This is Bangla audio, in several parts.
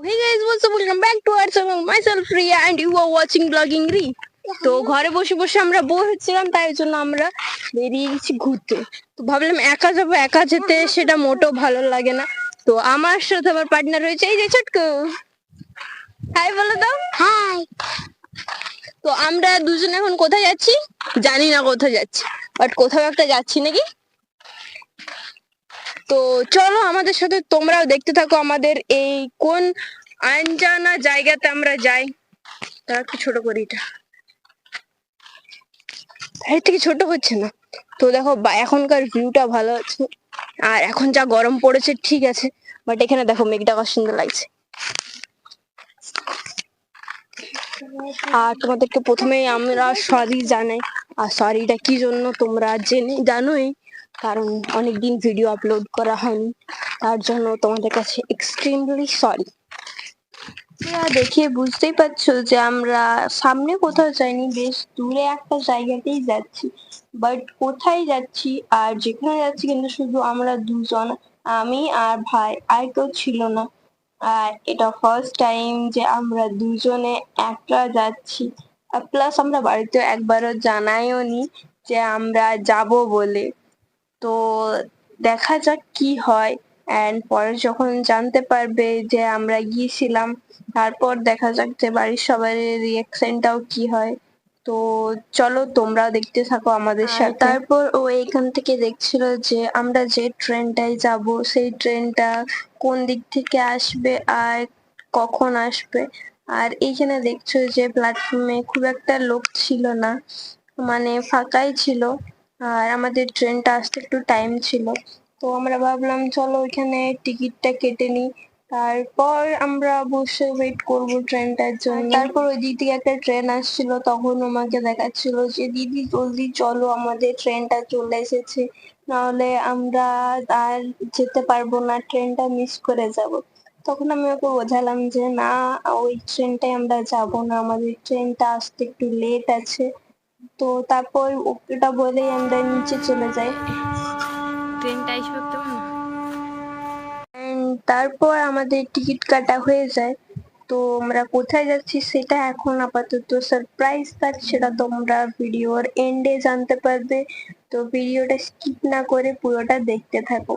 Hey guys, what's up? Welcome back to our channel. Myself Riya and you are watching Vlogging Ri. তো ঘরে বসে বসে আমরা বোর হচ্ছিলাম তাই জন্য আমরা বেরিয়ে গেছি ঘুরতে। তো ভাবলাম একা যাব একা যেতে সেটা মোটেও ভালো লাগে না। তো আমার সাথে আমার পার্টনার হয়েছে এই যে ছোটকু। হাই বলে দাও হাই তো আমরা দুজন এখন কোথায় যাচ্ছি? জানি না কোথায় যাচ্ছি। বাট কোথাও একটা যাচ্ছি নাকি? তো চলো আমাদের সাথে তোমরাও দেখতে থাকো আমাদের এই কোন আনজানা জায়গাতে আমরা যাই। তার একটু ছোট করি এটা। এর থেকে ছোট হচ্ছে না। তো দেখো এখনকার ভিউটা ভালো আছে। আর এখন যা গরম পড়েছে ঠিক আছে বাট এখানে দেখো মেঘটা কত সুন্দর লাগছে। আর তোমাদেরকে প্রথমেই আমরা সরি জানাই। আর সরিটা কি জন্য তোমরা জেনে, জানোই? কারণ অনেকদিন ভিডিও আপলোড করা হয়নি। তার জন্য তোমাদের কাছে এক্সট্রিমলি সরি দেখে বুঝতেই পারছ যে আমরা সামনে কোথাও যাইনি, বেশ দূরে একটা জায়গাতেই যাচ্ছি। বাট কোথায় যাচ্ছি আর যেখানে যাচ্ছি কিন্তু শুধু আমরা দুজন, আমি আর ভাই, আর কেউ ছিল না। আর এটা ফার্স্ট টাইম যে আমরা দুজনে একটা যাচ্ছি। প্লাস আমরা বাড়িতে একবারও জানাইও নি যে আমরা যাব বলে। তো দেখা যাক কি হয়। এন্ড পরে যখন জানতে পারবে যে আমরা গিয়েছিলাম তারপর দেখা যাক যে বাড়ির সবার রিয়াকশনটাও কি হয়। তো চলো তোমরাও দেখতে থাকো আমাদের সাথে। তারপর ও এখান থেকে দেখছিল যে আমরা যে ট্রেনটায় যাব সেই ট্রেনটা কোন দিক থেকে আসবে আর কখন আসবে। আর এইখানে দেখছ যে প্ল্যাটফর্মে খুব একটা লোক ছিল না মানে ফাঁকাই ছিল। আর আমাদের ট্রেনটা আসতে একটু টাইম ছিল। তো আমরা ভাবলাম, চলো ওইখানে টিকিটটা কেটে নিই। তারপর আমরা বসে ওয়েট করব ট্রেনটার জন্য। তারপর ওই থেকে একটা ট্রেন আসছিল, তখন আমাকে দেখাচ্ছিল যে, দিদি, জলদি চলো, আমাদের ট্রেনটা চলে এসেছে। নাহলে আমরা আর যেতে পারব না, ট্রেনটা মিস করে যাব। তখন আমি ওকে বোঝালাম যে, না, ওই ট্রেনটায় আমরা যাব না। আমাদের ট্রেনটা আসতে একটু লেট আছে। তো তারপর ওটা বলেই আমরা নিচে চলে যাই। ট্রেনটা আসবে তখন তারপর আমাদের টিকিট কাটা হয়ে যায়। তো আমরা কোথায় যাচ্ছি সেটা এখন আপাতত সারপ্রাইজ থাক সেটা তোমরা ভিডিওর এন্ডে জানতে পারবে। তো ভিডিওটা স্কিপ না করে পুরোটা দেখতে থাকো।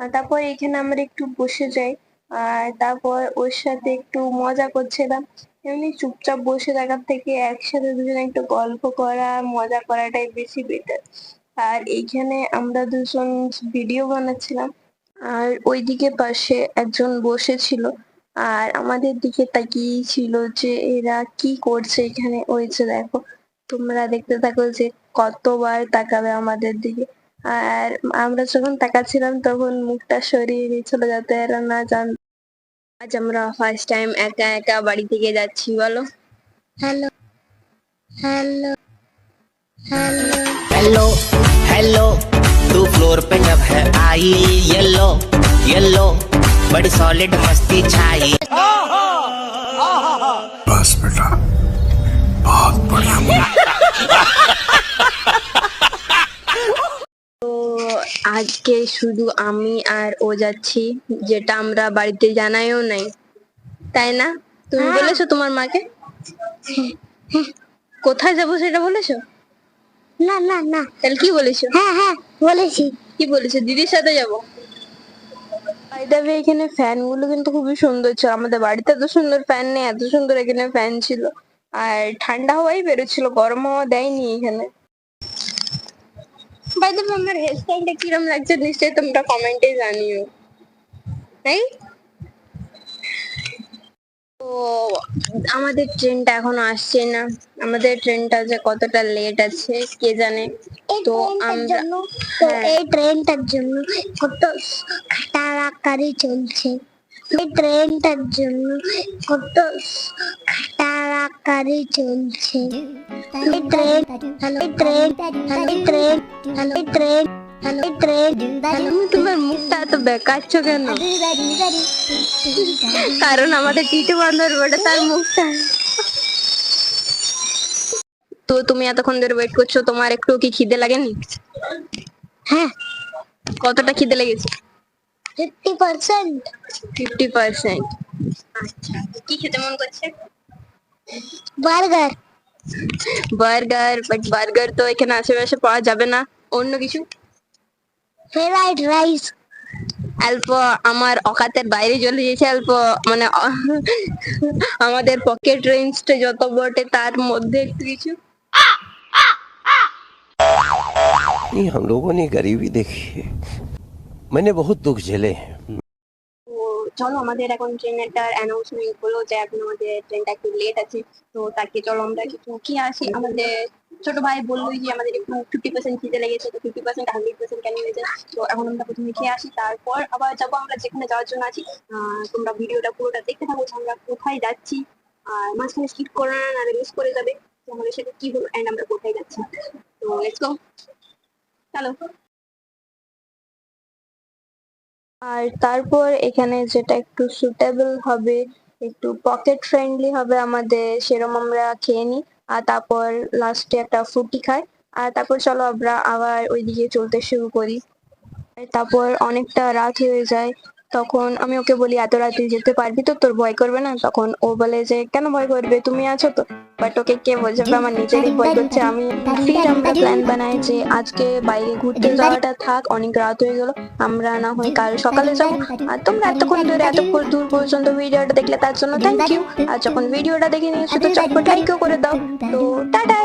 আর তারপর এখানে আমরা একটু বসে যাই। আর তারপর ওর সাথে একটু মজা করছিলাম। এমনি চুপচাপ বসে থাকার থেকে একসাথে দুজনে একটু গল্প করা, মজা করাটাই বেশি বেটার আর এইখানে আমরা দুজন ভিডিও বানাচ্ছিলাম, আর ওইদিকে পাশে একজন বসেছিল। আর আমাদের দিকে তাকিয়ে ছিল যে এরা কি করছে এখানে। যে দেখো, তোমরা দেখতে থাকো যে কতবার তাকাবে আমাদের দিকে। আর আমরা যখন তাকাচ্ছিলাম তখন মুখটা সরিয়ে নিয়েছিল যাতে এরা না জান আজ আমরা ফার্স্ট টাইম একা একা বাড়ি থেকে যাচ্ছি বলো hello hello hello hello hello तू फ्लोर पे जब है आई येलो येलो बड़ी सॉलिड मस्ती छाई बस बेटा बहुत बढ़िया আজকে শুধু আমি আর ও যাচ্ছি যেটা আমরা বাড়িতে জানাইও নাই। তাই না? তুমি বলেছ তোমার মাকে? কোথায় যাব সেটা বলেছ? না না না। তাহলে কি বলেছ? হ্যাঁ হ্যাঁ বলেছি। কি বলেছ? দিদির সাথে যাব। বাইদাবে এখানে ফ্যানগুলো কিন্তু খুবই সুন্দর ছিল। আমাদের বাড়িতে এত সুন্দর ফ্যান নেই এত সুন্দর এখানে ফ্যান ছিল। আর ঠান্ডা হওয়াই বেরোচ্ছিল গরম হওয়া দেয়নি এখানে। বাইদাবে আমার হেয়ার স্টাইলটা কিরম লাগছে নিশ্চয়ই তোমরা কমেন্টে জানিও। তাই তো আমাদের ট্রেনটা এখনও আসছে না। আমাদের ট্রেনটা যে কতটা লেট আছে কে জানে? তো আমরা হ্যাঁ। এই ট্রেনটার জন্য কত খাটারাকারি চলছে। এই ট্রেনটার জন্য কত খাটারাকারি চলছে। Train train train train hello train. Hello তোমার মুখটা এত বেকাচ্ছ কেন? কারণ আমাদের টিটু বান্ধব বলে তার মুখটা। তো তুমি এতক্ষণ ধরে ওয়েট করছ তোমার একটু কি খিদে লাগেনি? হ্যাঁ। কতটা খিদে লেগেছে? ফিফটি পার্সেন্ট ফিফটি পার্সেন্ট আচ্ছা কি খেতে মন করছে? বার্গার বার্গার বাট বার্গার তো এখানে আশেপাশে পাওয়া যাবে না অন্য কিছু ফ্রাইড রাইস অল্প আমার অকাতের বাইরে চলে গেছে অল্প মানে অ- আমাদের পকেট রেঞ্জটা যত বটে তার মধ্যে একটু কিছু नहीं हम लोगों ने गरीबी देखी है मैंने बहुत दुख झेले हैं তো চলো, আমাদের এখন ট্রেনটার অ্যানাউন্সমেন্ট হলো যে এখন আমাদের ট্রেনটা একটু লেট আছে। তো তাকে চলো, আমরা কিছু খেয়ে আসি? আমাদের ছোট ভাই বলল যে আমাদের একটু ফিফটি পার্সেন্ট খিদে লেগেছে, তো ফিফটি পার্সেন্ট হান্ড্রেড পার্সেন্ট কেন হয়েছে? তো এখন আমরা প্রথমে খেয়ে আসি, তারপর আবার যাব আমরা যেখানে যাওয়ার জন্য আছি। তোমরা ভিডিওটা পুরোটা দেখতে থাকো, যে আমরা কোথায় যাচ্ছি। আর মাঝখানে স্কিপ করো না মিস করে যাবে। আমাদের সাথে কি হলো? এন্ড আমরা কোথায় যাচ্ছি? তো লেটস গো চলো। আর তারপর এখানে যেটা একটু সুটেবল হবে, একটু পকেট ফ্রেন্ডলি হবে আমাদের সেরকম আমরা খেয়ে নিই। আর তারপর লাস্টে একটা ফুটি খাই। আর তারপর চলো আমরা আবার ওইদিকে চলতে শুরু করি। তারপর অনেকটা রাত হয়ে যায়। তখন আমি ওকে বলি, এত রাতে যেতে পারবি তো? তোর ভয় করবে না? তখন ও বলে যে, কেন ভয় করবে? তুমি আছো তো? বাট ওকে কে বোঝাবে আমার নিজেরই ভয় করছে। আমি ফির আমরা প্ল্যান বানাই যে, আজকে বাইরে ঘুরতে যাওয়াটা থাক, অনেক রাত হয়ে গেল। আমরা না হয় কাল সকালে যাব। আর তোমরা এতক্ষণ ধরে, এতক্ষণ দূর পর্যন্ত ভিডিওটা দেখলে তার জন্য থ্যাংক ইউ আর যখন ভিডিওটা দেখে নিয়েছো, তো চটপট লাইকও করে দাও। তো টাটা